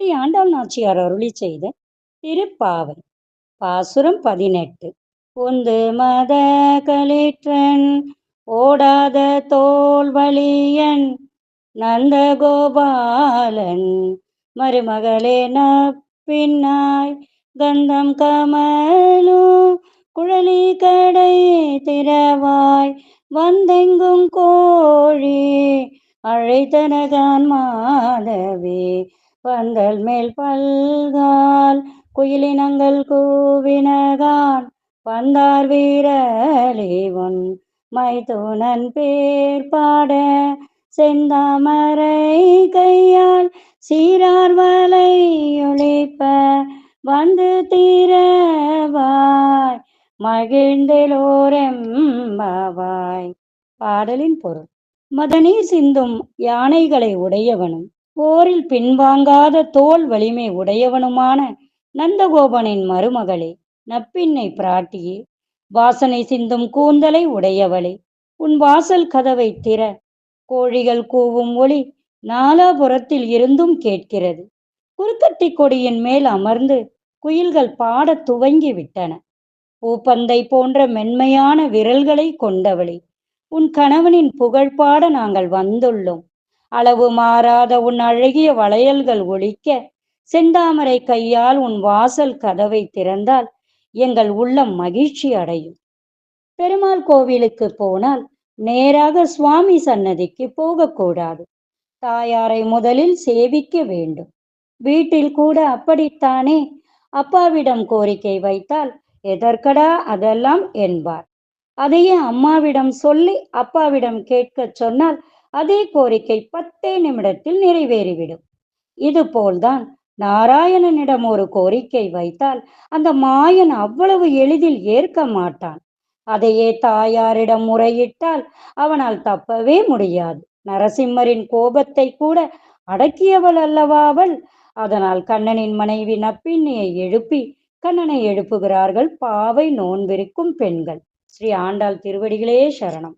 ஸ்ரீ ஆண்டாள் நாச்சியார் அருளி செய்த திருப்பாவை பாசுரம் பதினெட்டு. உந்து மத கலிற்றன் ஓடாத தோல்வழியன் நந்தகோபாலன் மருமகளே பின்னாய் கந்தம் கமலோ குழலி கடை திறவாய் வந்தெங்கும் கோழி அழைத்தனகான் மாதவே பந்தல் மேல் பல்கால் குயிலினங்கள் கூவினகான் பந்தார் வீரலேவன் மைதுனன் பேர் பாட செந்தாமரை கையால் சீரார் வலை வந்து தீரவாய் மகிழ்ந்தெலோரெம்பாவாய். பாடலின் பொருள் மதநீர் சிந்தும் யானைகளை உடையவனும் போரில் பின்வாங்காத தோல் வலிமை உடையவனுமான நந்தகோபனின் மருமகளே நப்பின்னை பிராட்டியே வாசனை சிந்தும் கூந்தலை உடையவளே உன் வாசல் கதவை திற கோழிகள் கூவும் ஒளி நாலாபுரத்தில் இருந்தும் கேட்கிறது. குறுக்கட்டி கொடியின் மேல் அமர்ந்து குயில்கள் பாடத் துவங்கி விட்டன. பூப்பந்தை போன்ற மென்மையான விரல்களை கொண்டவளே உன் கணவனின் புகழ்பாட நாங்கள் வந்துள்ளோம். அளவு மாறாத உன் அழகிய வளையல்கள் ஒழிக்க செந்தாமரை கையால் உன் வாசல் கதவை திறந்தால் எங்கள் உள்ளம் மகிழ்ச்சி அடையும். பெருமாள் கோவிலுக்கு போனால் நேராக சுவாமி சன்னதிக்கு போகக்கூடாது தாயாரை முதலில் சேவிக்க வேண்டும். வீட்டில் கூட அப்படித்தானே? அப்பாவிடம் கோரிக்கை வைத்தால் எதற்கடா அதெல்லாம் என்பார். அதையே அம்மாவிடம் சொல்லி அப்பாவிடம் கேட்கச் சொன்னால் அதே கோரிக்கை பத்தே நிமிடத்தில் நிறைவேறிவிடும். இதுபோல்தான் நாராயணனிடம் ஒரு கோரிக்கை வைத்தால் அந்த மாயன் அவ்வளவு எளிதில் ஏற்க மாட்டான். அதையே தாயாரிடம் முறையிட்டால் அவனால் தப்பவே முடியாது. நரசிம்மரின் கோபத்தை கூட அடக்கியவள் அல்லவா அவள்? அதனால் கண்ணனின் மனைவி நப்பின்னியை எழுப்பி கண்ணனை எழுப்புகிறார்கள் பாவை நோன்பிருக்கும் பெண்கள். ஸ்ரீ ஆண்டாள் திருவடிகளே சரணம்.